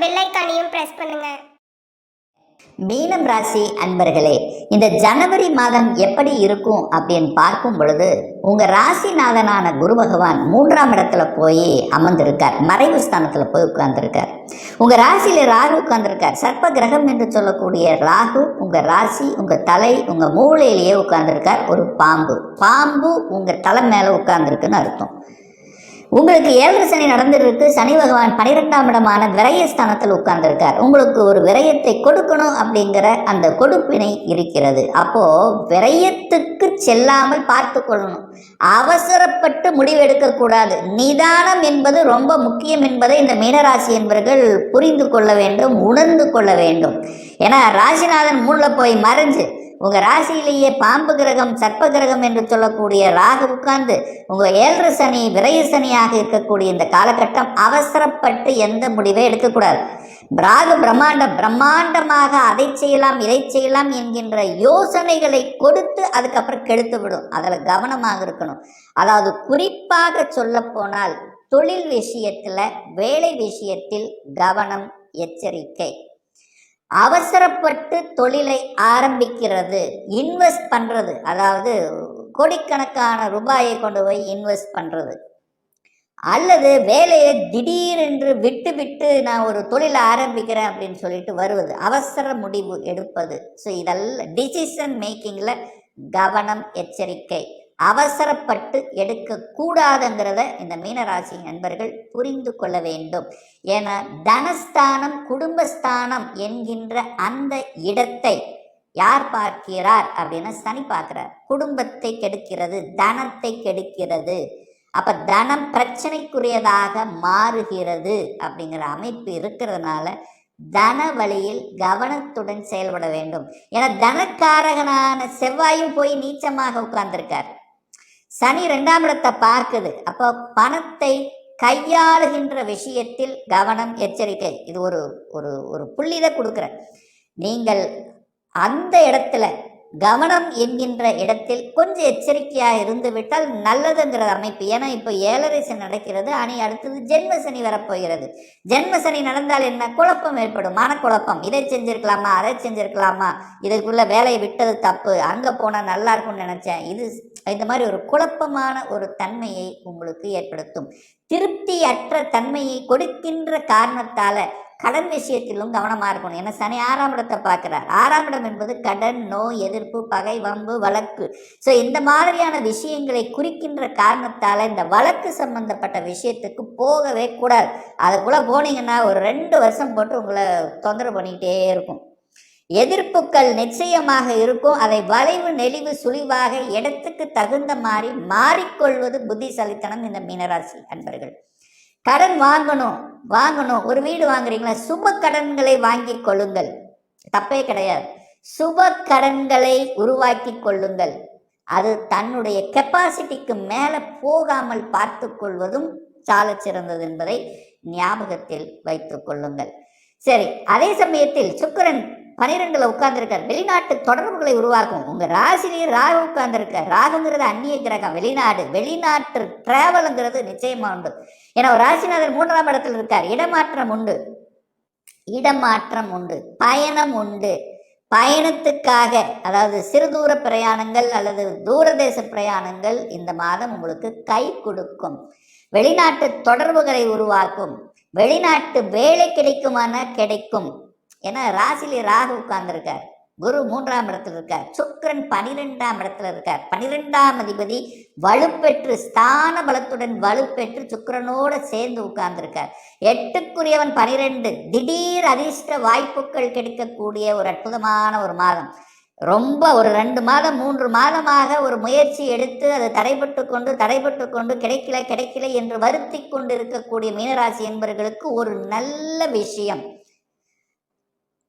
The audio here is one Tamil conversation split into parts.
பெல் ஐக்கானையும் பிரஸ் பண்ணுங்க. மீனம் ராசி அன்பர்களே இந்த ஜனவரி மாதம் எப்படி இருக்கும் அப்படின்னு பார்க்கும் பொழுது உங்க ராசிநாதனான குரு பகவான் மூன்றாம் இடத்துல போய் அமர்ந்திருக்கார். மறைவு ஸ்தானத்துல போய் உட்கார்ந்துருக்கார். உங்க ராசியில ராகு உட்கார்ந்திருக்கார். சர்ப்ப கிரகம் என்று சொல்லக்கூடிய ராகு உங்க ராசி உங்க தலை உங்க மூளையிலேயே உட்கார்ந்திருக்கார். ஒரு பாம்பு. பாம்பு உங்க தலை மேல உட்கார்ந்துருக்குன்னு அர்த்தம். உங்களுக்கு ஏழரை சனி நடந்துருக்கு. சனி பகவான் பனிரெண்டாம் இடமான விரயஸ்தானத்தில் உட்கார்ந்துருக்கார். உங்களுக்கு ஒரு விரயத்தை கொடுக்கணும் அப்படிங்கிற அந்த கொடுப்பினை இருக்கிறது. அப்போ விரயத்துக்கு செல்லாமல் பார்த்து கொள்ளணும். அவசரப்பட்டு முடிவெடுக்கக்கூடாது நிதானம் என்பது ரொம்ப முக்கியம் என்பதை இந்த மீனராசி என்பவர்கள் புரிந்து கொள்ள வேண்டும் உணர்ந்து கொள்ள வேண்டும். ஏன்னா ராசிநாதன் மூணில் போய் மறைஞ்சு உங்க ராசியிலேயே பாம்பு கிரகம் சர்ப்ப கிரகம் என்று சொல்லக்கூடிய ராகு உட்கார்ந்து உங்க ஏழு சனி விரைய சனியாக இருக்கக்கூடிய இந்த காலகட்டம் அவசரப்பட்டு எந்த முடிவை எடுக்கக்கூடாது. ராகு பிரம்மாண்டம் பிரம்மாண்டமாக அதை செய்யலாம் இதை செய்யலாம் என்கின்ற யோசனைகளை கொடுத்து அதுக்கப்புறம் கெடுத்து விடும். அதில் கவனமாக இருக்கணும். அதாவது குறிப்பாக சொல்ல போனால் தொழில் விஷயத்தில் வேலை விஷயத்தில் கவனம் எச்சரிக்கை. அவசரப்பட்டு தொழிலை ஆரம்பிக்கிறது இன்வெஸ்ட் பண்ணுறது அதாவது கோடிக்கணக்கான ரூபாயை கொண்டு போய் இன்வெஸ்ட் பண்ணுறது அல்லது வேலையை திடீரென்று விட்டு விட்டு நான் ஒரு தொழிலை ஆரம்பிக்கிறேன் அப்படின்னு சொல்லிட்டு வருவது. அவசர முடிவு எடுப்பது. ஸோ இதெல்லாம் டிசிஷன் மேக்கிங்கில் கவனம் எச்சரிக்கை. அவசரப்பட்டு எடுக்கக்கூடாதுங்கிறத இந்த மீனராசி நண்பர்கள் புரிந்து கொள்ள வேண்டும். ஏன்னா தனஸ்தானம் குடும்பஸ்தானம் என்கின்ற அந்த இடத்தை யார் பார்க்கிறார் அப்படின்னா சனி பார்க்கிறார். குடும்பத்தை கெடுக்கிறது தனத்தை கெடுக்கிறது. அப்ப தனம் பிரச்சனைக்குரியதாக மாறுகிறது அப்படிங்கிற அமைப்பு இருக்கிறதுனால தன வழியில் கவனத்துடன் செயல்பட வேண்டும். ஏன்னா தனக்காரகனான செவ்வாயும் போய் நீச்சமாக உட்கார்ந்திருக்கார். சனி ரெண்டாம் இடத்தை பார்க்குது. அப்போ பணத்தை கையாளுகின்ற விஷயத்தில் கவனம் எச்சரிக்கை. இது ஒரு ஒரு ஒரு புள்ளிதை கொடுக்குறேன். நீங்கள் அந்த இடத்துல கவனம் என்கின்ற இடத்தில் கொஞ்சம் எச்சரிக்கையாக இருந்து விட்டால் நல்லதுங்கிற அமைப்பு. ஏன்னா இப்போ ஏழரை சனி நடக்கிறது அணி அடுத்தது ஜென்ம சனி வரப்போகிறது. ஜென்ம சனி நடந்தால் என்ன? குழப்பம் ஏற்படும். மனக்குழப்பம் இதை செஞ்சிருக்கலாமா? அதை செஞ்சிருக்கலாமா? இதுக்குள்ள வேலையை விட்டது தப்பு. அங்கே போனால் நல்லா இருக்கும்னு நினச்சேன். இது இந்த மாதிரி ஒரு குழப்பமான ஒரு தன்மையை உங்களுக்கு ஏற்படுத்தும். திருப்தியற்ற தன்மையை கொடுக்கின்ற காரணத்தால கடன் விஷயத்திலும் கவனமாக இருக்கணும். ஏன்னா சனி ஆறாம் இடத்தை பார்க்குறார். ஆறாம் இடம் என்பது கடன் நோய் எதிர்ப்பு பகை வம்பு வழக்கு. ஸோ இந்த மாதிரியான விஷயங்களை குறிக்கின்ற காரணத்தால் இந்த வழக்கு சம்பந்தப்பட்ட விஷயத்துக்கு போகவே கூடாது. அதுக்குள்ளே போனீங்கன்னா ஒரு ரெண்டு வருஷம் போட்டு உங்களை தொந்தரவு பண்ணிக்கிட்டே இருக்கும். எதிர்ப்புகள் நிச்சயமாக இருக்கும். அதை வளைவு நெளிவு சுழிவாக இடத்துக்கு தகுந்த மாதிரி மாறிக்கொள்வது புத்திசாலித்தனம் இந்த மீனராசி அன்பர்கள். கடன் வாங்கணும் வாங்கணும். ஒரு வீடு வாங்குறீங்களா? சுப கடன்களை வாங்கி கொள்ளுங்கள். தப்பே கிடையாது. சுப கடன்களை உருவாக்கி கொள்ளுங்கள். அது தன்னுடைய கெப்பாசிட்டிக்கு மேலே போகாமல் பார்த்து கொள்வதும் சால சிறந்தது என்பதை ஞாபகத்தில் வைத்துக் கொள்ளுங்கள். சரி அதே சமயத்தில் சுக்கரன் பனிரெண்டில் உட்கார்ந்துருக்கார். வெளிநாட்டு தொடர்புகளை உருவாக்கும். உங்கள் ராசிலேயே ராகு உட்கார்ந்துருக்கார். ராகுங்கிறது அந்நிய கிரகம் வெளிநாடு. வெளிநாட்டு டிராவலுங்கிறது நிச்சயமாக உண்டு. ஏன்னா ஒரு ராசிநாதர் மூன்றாம் இடத்துல இருக்கார். இடமாற்றம் உண்டு. இடமாற்றம் உண்டு. பயணம் உண்டு. பயணத்துக்காக அதாவது சிறு தூர பிரயாணங்கள் அல்லது தூரதேச பிரயாணங்கள் இந்த மாதம் உங்களுக்கு கை கொடுக்கும். வெளிநாட்டு தொடர்புகளை உருவாக்கும். வெளிநாட்டு வேலை கிடைக்குமான கிடைக்கும். ஏன்னா ராசிலே ராகு உட்கார்ந்துருக்கார். குரு மூன்றாம் இடத்துல இருக்கார். சுக்கிரன் பனிரெண்டாம் இடத்துல இருக்கார். பனிரெண்டாம் அதிபதி வலுப்பெற்று ஸ்தான பலத்துடன் வலுப்பெற்று சுக்கரனோட சேர்ந்து உட்கார்ந்துருக்கார். எட்டுக்குரியவன் பனிரெண்டு. திடீர் அதிர்ஷ்ட வாய்ப்புகள் கிடைக்கக்கூடிய ஒரு அற்புதமான ஒரு மாதம். ரொம்ப ஒரு ரெண்டு மாதம் மூன்று மாதமாக ஒரு முயற்சி எடுத்து அது தடைபட்டு கொண்டு தடைபட்டு கொண்டு கிடைக்கல கிடைக்கல என்று வருத்தி கொண்டு இருக்கக்கூடிய மீனராசி என்பவர்களுக்கு ஒரு நல்ல விஷயம்.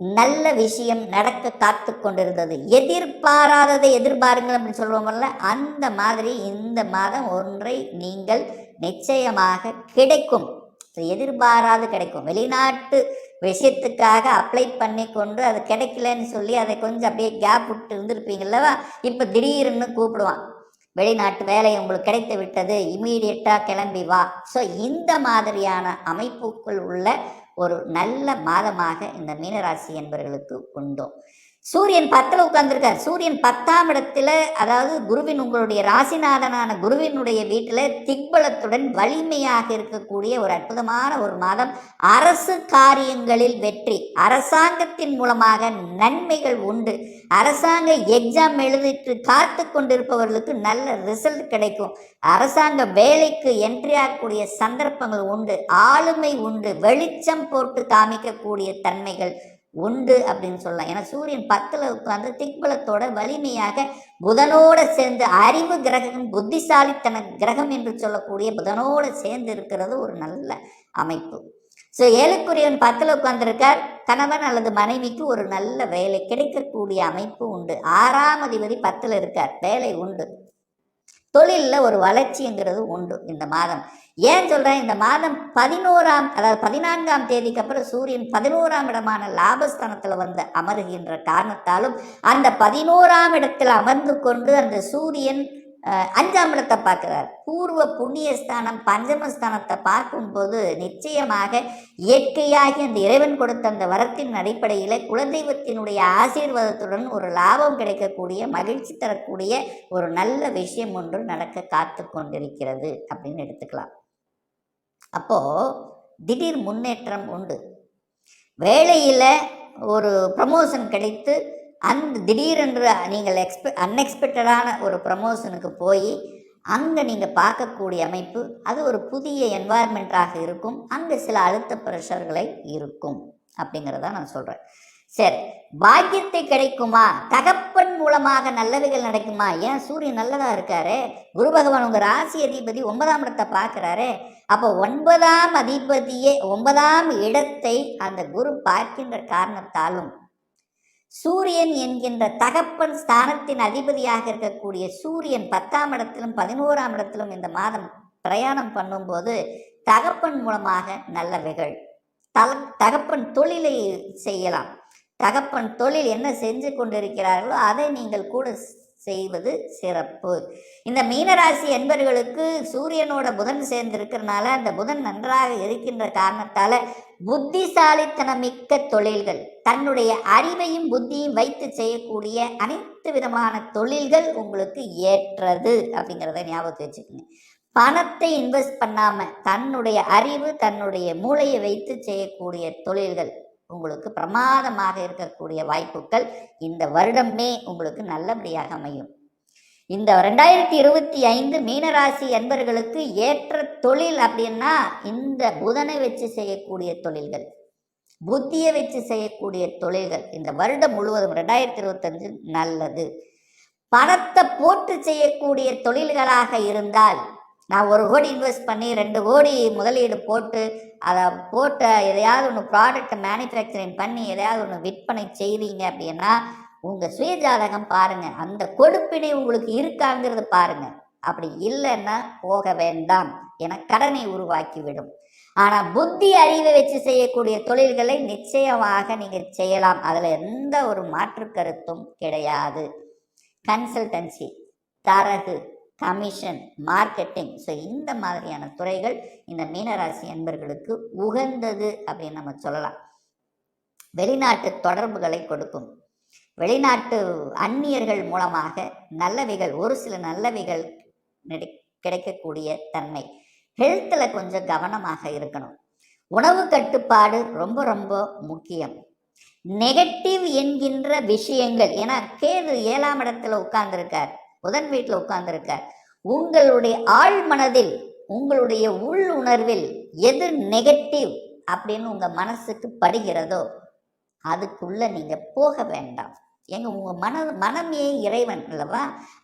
நல்ல விஷயம் நடக்க காத்து கொண்டிருந்தது. எதிர்பாராததை எதிர்பாருங்கள் அப்படின்னு சொல்லுவோம்ல அந்த மாதிரி இந்த மாதம் ஒன்றை நீங்கள் நிச்சயமாக கிடைக்கும். எதிர்பாராது கிடைக்கும். வெளிநாட்டு விஷயத்துக்காக அப்ளை பண்ணி கொண்டு அது கிடைக்கலன்னு சொல்லி அதை கொஞ்சம் அப்படியே கேப் விட்டு இருந்திருப்பீங்கல்லவா இப்போ திடீர்னு கூப்பிடுவான். வெளிநாட்டு வேலை உங்களுக்கு கிடைத்து விட்டது இமீடியட்டாக கிளம்பி வா. ஸோ இந்த மாதிரியான அமைப்புக்குள் உள்ள ஒரு நல்ல மாதமாக இந்த மீனராசி என்பவர்களுக்கு உண்டும் சூரியன் பத்தில் உட்காந்துருக்கார் சூரியன் பத்தாம் இடத்துல அதாவது குருவின் உங்களுடைய ராசிநாதனான குருவினுடைய வீட்டில் திக்பலத்துடன் வலிமையாக இருக்கக்கூடிய ஒரு அற்புதமான ஒரு மாதம். அரசு காரியங்களில் வெற்றி. அரசாங்கத்தின் மூலமாக நன்மைகள் உண்டு. அரசாங்க எக்ஸாம் எழுதிட்டு காத்து கொண்டிருப்பவர்களுக்கு நல்ல ரிசல்ட் கிடைக்கும். அரசாங்க வேலைக்கு என்ட்ரி ஆகக்கூடிய சந்தர்ப்பங்கள் உண்டு. ஆளுமை உண்டு. வெளிச்சம் போட்டு காமிக்கக்கூடிய தன்மைகள். உண்டு அப்படின்னு சொல்லலாம். ஏன்னா சூரியன் பத்தில் உட்கார்ந்து திக்பலத்தோட வலிமையாக புதனோட சேர்ந்து அறிவு கிரகம் புத்திசாலித்தன கிரகம் என்று சொல்லக்கூடிய புதனோட சேர்ந்து இருக்கிறது ஒரு நல்ல அமைப்பு. ஸோ ஏழுக்குரியவன் பத்தில் உட்கார்ந்துருக்கார். கணவன் அல்லது மனைவிக்கு ஒரு நல்ல வேலை கிடைக்கக்கூடிய அமைப்பு உண்டு. ஆறாம் அதிபதி பத்தில் இருக்கார். வேலை உண்டு. தொழிலில் ஒரு வளர்ச்சிங்கிறது உண்டு இந்த மாதம். ஏன் சொல்கிறேன் இந்த மாதம் பதினோராம் அதாவது பதினான்காம் தேதிக்கு அப்புறம் சூரியன் பதினோராம் இடமான லாபஸ்தானத்தில் வந்து அமருகின்ற காரணத்தாலும் அந்த பதினோராம் இடத்தில் அமர்ந்து கொண்டு அந்த சூரியன் அஞ்சாம் இடத்தை பார்க்கிறார். பூர்வ புண்ணியஸ்தானம் பஞ்சமஸ்தானத்தை பார்க்கும்போது நிச்சயமாக இயற்கையாகி அந்த இறைவன் கொடுத்த அந்த வரத்தின் அடிப்படையில் குலதெய்வத்தினுடைய ஆசீர்வாதத்துடன் ஒரு லாபம் கிடைக்கக்கூடிய மகிழ்ச்சி தரக்கூடிய ஒரு நல்ல விஷயம் ஒன்று நடக்க காத்து கொண்டிருக்கிறது அப்படின்னு எடுத்துக்கலாம். அப்போது திடீர் முன்னேற்றம் உண்டு. வேலையில் ஒரு ப்ரமோஷன் கிடைத்து அந்த திடீரென்று நீங்கள் எக்ஸ்பெ அன்எக்ஸ்பெக்டடான ஒரு ப்ரமோஷனுக்கு போய் அங்கே நீங்கள் பார்க்கக்கூடிய அமைப்பு அது ஒரு புதிய என்வாயர்மெண்ட்டாக இருக்கும். அங்கே சில அழுத்த ப்ரெஷர்களை இருக்கும் அப்படிங்கிறத நான் சொல்கிறேன் சரி பாக்கியத்தை கிடைக்குமா? தகப்பன் மூலமாக நல்லவைகள் நடக்குமா? ஏன் சூரியன் நல்லதா இருக்காரு? குரு பகவான் உங்க ராசி அதிபதி ஒன்பதாம் இடத்தை பார்க்குறாரு. அப்போ ஒன்பதாம் அதிபதியே ஒன்பதாம் இடத்தை அந்த குரு பார்க்கின்ற காரணத்தாலும் சூரியன் என்கின்ற தகப்பன் ஸ்தானத்தின் அதிபதியாக இருக்கக்கூடிய சூரியன் பத்தாம் இடத்திலும் பதினோராம் இடத்திலும் இந்த மாதம் பிரயாணம் பண்ணும்போது தகப்பன் மூலமாக நல்லவைகள் தல தகப்பன் தொழிலை செய்யலாம். தகப்பன் தொழில் என்ன செஞ்சு கொண்டிருக்கிறார்களோ அதை நீங்கள் கூட செய்வது சிறப்பு. இந்த மீனராசி என்பவர்களுக்கு சூரியனோட புதன் சேர்ந்திருக்கிறனால அந்த புதன் நன்றாக இருக்கின்ற காரணத்தால புத்திசாலித்தனமிக்க தொழில்கள் தன்னுடைய அறிவையும் புத்தியும் வைத்து செய்யக்கூடிய அனைத்து விதமான தொழில்கள் உங்களுக்கு ஏற்றது அப்படிங்கிறத ஞாபகத்தை வச்சுக்கோங்க. பணத்தை இன்வெஸ்ட் பண்ணாமல் தன்னுடைய அறிவு தன்னுடைய மூளையை வைத்து செய்யக்கூடிய தொழில்கள். உங்களுக்கு பிரமாதமாக இருக்கக்கூடிய வாய்ப்புகள் இந்த வருடமே உங்களுக்கு நல்லபடியாக அமையும். இந்த ரெண்டாயிரத்தி இருபத்தி ஐந்து மீனராசி என்பர்களுக்கு ஏற்ற தொழில் அப்படின்னா இந்த புதனை வச்சு செய்யக்கூடிய தொழில்கள் புத்தியை வச்சு செய்யக்கூடிய தொழில்கள். இந்த வருடம் முழுவதும் ரெண்டாயிரத்தி இருபத்தஞ்சு நல்லது. பணத்தை போட்டு செய்யக்கூடிய தொழில்களாக இருந்தால் நான் ஒரு கோடி இன்வெஸ்ட் பண்ணி ரெண்டு கோடி முதலீடு போட்டு அதை போட்ட எதையாவது ஒன்று ப்ராடக்ட்டை மேனுஃபேக்சரிங் பண்ணி எதையாவது ஒன்று விற்பனை செய்கிறீங்க அப்படின்னா உங்கள் சுயஜாதகம் பாருங்கள் அந்த கொடுப்பினை உங்களுக்கு இருக்காங்கிறது பாருங்கள் அப்படி இல்லைன்னா போக வேண்டாம். என கடனை உருவாக்கிவிடும். ஆனால் புத்தி அறிவை வச்சு செய்யக்கூடிய தொழில்களை நிச்சயமாக நீங்கள் செய்யலாம். அதில் எந்த ஒரு மாற்று கருத்தும் கிடையாது. கன்சல்டன்சி தரகு கமிஷன் மார்க்கெட்டிங் ஸோ இந்த மாதிரியான துறைகள் இந்த மீனராசி அன்பர்களுக்கு உகந்தது அப்படின்னு நம்ம சொல்லலாம். வெளிநாட்டு தொடர்புகளை கொடுக்கும். வெளிநாட்டு அந்நியர்கள் மூலமாக நல்லவைகள் ஒரு சில நல்லவைகள் கிடைக்கக்கூடிய தன்மை. ஹெல்த்தில் கொஞ்சம் கவனமாக இருக்கணும். உணவு கட்டுப்பாடு ரொம்ப ரொம்ப முக்கியம். நெகட்டிவ் என்கின்ற விஷயங்கள் ஏன்னா கேது ஏழாம் இடத்துல உட்கார்ந்துருக்கார். புதன் வீட்டில் உட்கார்ந்துருக்க உங்களுடைய ஆழ் மனதில் உங்களுடைய உள் உணர்வில் எது நெகட்டிவ் அப்படின்னு உங்கள் மனசுக்கு படுகிறதோ அதுக்குள்ளே நீங்கள் போக வேண்டாம். எங்க உங்க மன மனமே இறைவன் அல்லவா?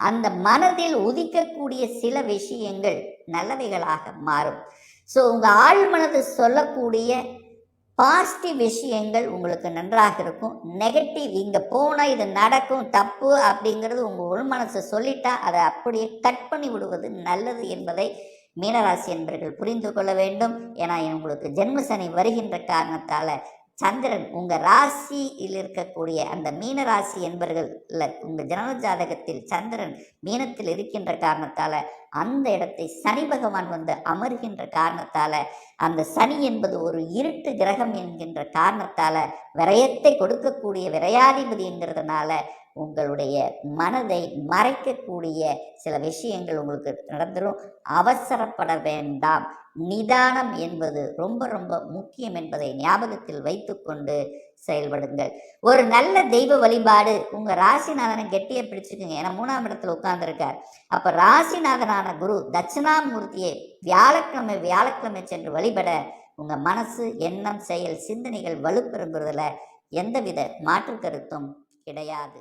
அந்த மனதில் உதிக்கக்கூடிய சில விஷயங்கள் நல்லவைகளாக மாறும். ஸோ உங்க ஆழ்மனது சொல்லக்கூடிய பாசிட்டிவ் விஷயங்கள் உங்களுக்கு நன்றாக இருக்கும். நெகட்டிவ் இங்கே போனால் இது நடக்கும் தப்பு அப்படிங்கிறது உங்கள் உள் மனசு சொல்லிட்டா அதை அப்படியே கட் பண்ணி விடுவது நல்லது என்பதை மீனராசி என்பர்கள் புரிந்து கொள்ள வேண்டும். ஏன்னா உங்களுக்கு ஜென்மசனி வருகின்ற காரணத்தால் சந்திரன் உங்க ராசியில் இருக்கக்கூடிய அந்த மீன ராசி என்பர்கள் உங்க ஜனன ஜாதகத்தில் சந்திரன் மீனத்தில் இருக்கின்ற காரணத்தால அந்த இடத்தை சனி பகவான் வந்து அமர்கின்ற காரணத்தால அந்த சனி என்பது ஒரு இருட்டு கிரகம் என்கின்ற காரணத்தால விரயத்தை கொடுக்கக்கூடிய விரையாதிபதி என்கிறதுனால உங்களுடைய மனதை மறைக்கக்கூடிய சில விஷயங்கள் உங்களுக்கு நடந்துடும் அவசரப்பட வேண்டாம். நிதானம் என்பது ரொம்ப ரொம்ப முக்கியம் என்பதை ஞாபகத்தில் வைத்துக்கொண்டு செயல்படுங்கள். ஒரு நல்ல தெய்வ வழிபாடு உங்க ராசிநாதனை கெட்டியை பிடிச்சுக்குங்க. ஏன்னா மூணாம் இடத்துல உட்கார்ந்துருக்கார். அப்ப ராசிநாதனான குரு தட்சிணாமூர்த்தியை வியாழக்கிழமை வியாழக்கிழமை சென்று வழிபட உங்க மனசு எண்ணம் செயல் சிந்தனைகள் வலுப்பெறுங்கிறதுல எந்தவித மாற்று கருத்தும் கிடையாது.